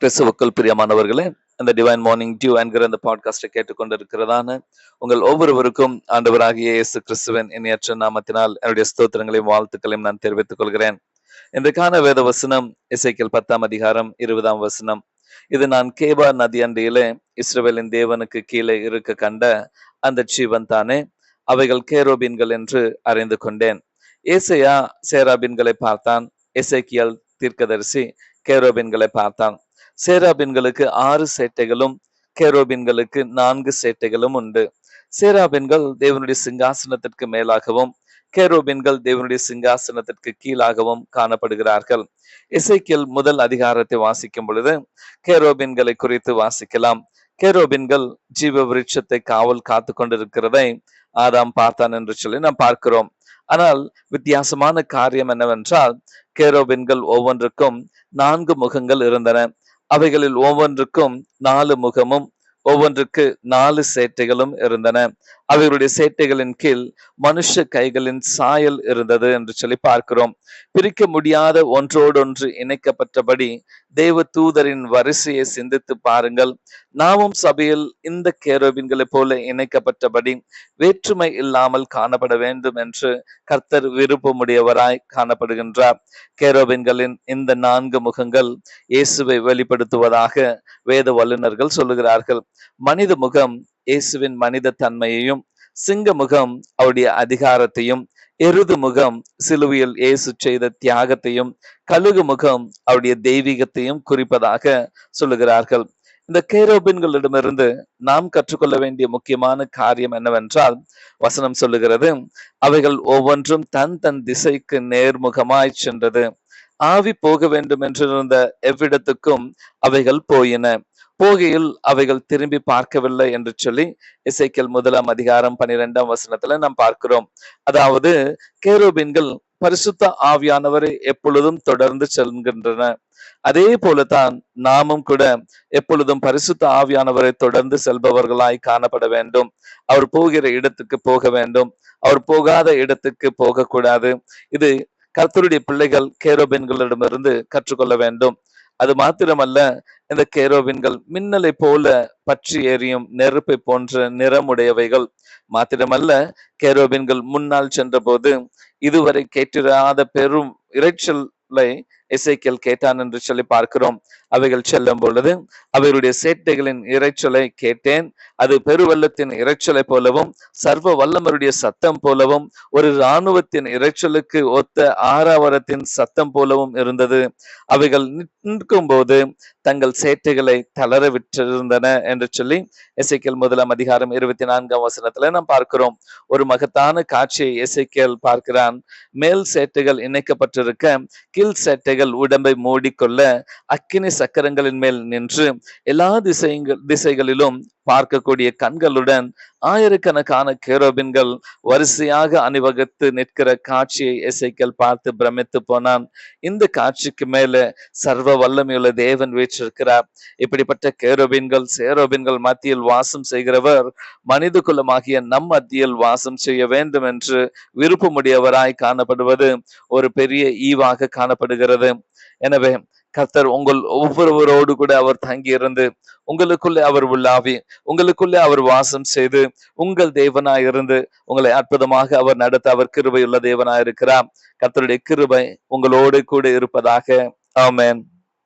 கிறிஸ்துவுக்குள் பிரியமானவர்களே அந்த டிவைன் மார்னிங் டியூ என்கிற அந்த பாட்காஸ்டை கேட்டுக்கொண்டிருக்கிறதான உங்கள் ஒவ்வொருவருக்கும் ஆண்டவராகிய இயேசு கிறிஸ்துவன் இணையற்ற நாமத்தினால் என்னுடைய ஸ்தோத்திரங்களையும் வாழ்த்துக்களையும் நான் தெரிவித்துக் கொள்கிறேன். இன்றைக்கான வேத வசனம் இசைக்கல் பத்தாம் அதிகாரம் இருபதாம் வசனம். இது நான் கேபா நதி அண்டையிலே இஸ்ரவேலின் தேவனுக்கு கீழே இருக்க கண்ட அந்த ஜீவன் தானே அவைகள் கேரோபீன்கள் என்று அறிந்து கொண்டேன். ஏசையா சேராபின்களை பார்த்தான். எசேக்கியல் தீர்க்கதரிசி கேரோபின்களை பார்த்தான். சேராபின்களுக்கு ஆறு சேட்டைகளும் கேரோபின்களுக்கு நான்கு சேட்டைகளும் உண்டு. சேராபின்கள் தேவனுடைய சிங்காசனத்திற்கு மேலாகவும் கேரோபின்கள் தேவனுடைய சிங்காசனத்திற்கு கீழாகவும் காணப்படுகிறார்கள். இசைக்கியல் முதல் அதிகாரத்தை வாசிக்கும் பொழுது கேரோபின்களை குறித்து வாசிக்கலாம். கேரோபின்கள் ஜீவ விருட்சத்தை காவல் காத்து கொண்டிருக்கிறதை ஆதாம் பார்த்தான் என்று சொல்லி நாம் பார்க்கிறோம். ஆனால் வித்தியாசமான காரியம் என்னவென்றால் கேரோபின்கள் ஒவ்வொன்றுக்கும் நான்கு முகங்கள் இருந்தன. அவைகளில் ஒவ்வொன்றுக்கும் நாலு முகமும் ஒவ்வொன்றுக்கு நாலு சேட்டைகளும் இருந்தன. அவர்களுடைய சேட்டைகளின் கீழ் மனுஷ கைகளின் சாயல் இருந்தது என்று சொல்லி பார்க்கிறோம். பிரிக்க முடியாத ஒன்றோடொன்று இணைக்கப்பட்டபடி தேவ தூதரின் வரிசையை சிந்தித்து பாருங்கள். நாமும் சபையில் இந்த கேரோபின்களை போல இணைக்கப்பட்டபடி வேற்றுமை இல்லாமல் காணப்பட வேண்டும் என்று கர்த்தர் விருப்பமுடையவராய் காணப்படுகின்றார். கேரோபின்களின் இந்த நான்கு முகங்கள் இயேசுவை வெளிப்படுத்துவதாக வேத வல்லுநர்கள் சொல்லுகிறார்கள். மனித முகம் இயேசுவின் மனித தன்மையையும் சிங்க முகம் அவருடைய அதிகாரத்தையும் எருது முகம் சிலுவையில் இயேசு செய்த தியாகத்தையும் கழுகு முகம் அவருடைய தெய்வீகத்தையும் குறிப்பதாக சொல்லுகிறார்கள். இந்த கேரோபின்களிடமிருந்து நாம் கற்றுக்கொள்ள வேண்டிய முக்கியமான காரியம் என்னவென்றால் வசனம் சொல்லுகிறது அவைகள் ஒவ்வொன்றும் தன் தன் திசைக்கு நேர்முகமாய் சென்றது. ஆவி போக வேண்டும் என்றிருந்த எவ்விடத்துக்கும் அவைகள் போயின. போகையில் அவைகள் திரும்பி பார்க்கவில்லை என்று சொல்லி இசைக்கல் முதலாம் அதிகாரம் பனிரெண்டாம் வசனத்துல நாம் பார்க்கிறோம். அதாவது கேரோபின்கள் பரிசுத்த ஆவியானவரை எப்பொழுதும் தொடர்ந்து செல்கின்றன. அதே போலதான் நாமும் கூட எப்பொழுதும் பரிசுத்த ஆவியானவரை தொடர்ந்து செல்பவர்களாய் காணப்பட வேண்டும். அவர் போகிற இடத்துக்கு போக வேண்டும். அவர் போகாத இடத்துக்கு போகக்கூடாது. இது கர்த்தருடைய பிள்ளைகள் கேரோபின்களிடமிருந்து கற்றுக்கொள்ள வேண்டும். அது மாத்திரமல்ல இந்த கேரோவின்கள் மின்னலை போல பற்றி எரியும் நெருப்பை போன்ற நிறமுடையவைகள். மாத்திரமல்ல கேரோபின்கள் முன்னால் சென்றபோது இதுவரை கேட்டிராத பெரும் இறைச்சலை இசைக்கல் கேட்டான் என்று சொல்லி பார்க்கிறோம். அவைகள் செல்லும் பொழுது அவைகளுடைய சேட்டைகளின் இறைச்சலை கேட்டேன். அது பெருவெள்ளத்தின் இறைச்சலை போலவும் சர்வ வல்லமருடைய சத்தம் போலவும் ஒரு இராணுவத்தின் இறைச்சலுக்கு ஒத்த ஆறாவரத்தின் சத்தம் போலவும் இருந்தது. அவைகள் நிற்கும் போது தங்கள் சேட்டைகளை தளர விற்றிருந்தன என்று சொல்லி இசைக்கல் முதலாம் அதிகாரம் இருபத்தி நான்காம் வசனத்துல நாம் பார்க்கிறோம். ஒரு மகத்தான காட்சியை இசைக்கல் பார்க்கிறான். மேல் சேட்டைகள் இணைக்கப்பட்டிருக்க கீழ் சேட்டைகள் உடம்பை மூடிக்கொள்ள அக்கினி சக்கரங்களின் மேல் நின்று எல்லா திசைகள் திசைகளிலும் பார்க்கக்கூடிய கண்களுடன் ஆயிரக்கணக்கான கேரோபின்கள் வரிசையாக அணிவகுத்து நிற்கிற காட்சியை இசைக்கல் பார்த்து பிரமித்து போனான். இந்த காட்சிக்கு மேல சர்வ வல்லமையுள்ள தேவன் வீற்றிருக்கிறார். இப்படிப்பட்ட கேரோபின்கள் சேரோபின்கள் மத்தியில் வாசம் செய்கிறவர் மனித குலமாகிய நம் மத்தியில் வாசம் செய்ய வேண்டும் என்று விருப்பமுடையவராய் காணப்படுவது ஒரு பெரிய ஈவாக காணப்படுகிறது. எனவே கர்த்தர் உங்கள் ஒவ்வொருவரோடு கூட அவர் தங்கி இருந்து உங்களுக்குள்ளே அவர் உள்ளாவி உங்களுக்குள்ளே அவர் வாசம் செய்து உங்கள் தேவனாய் இருந்து உங்களை அற்புதமாக அவர் நடத்த அவர் கிருபை உள்ள தேவனாய் இருக்கிறார். கர்த்தருடைய கிருபை உங்களோடு கூட இருப்பதாக. ஆமேன்.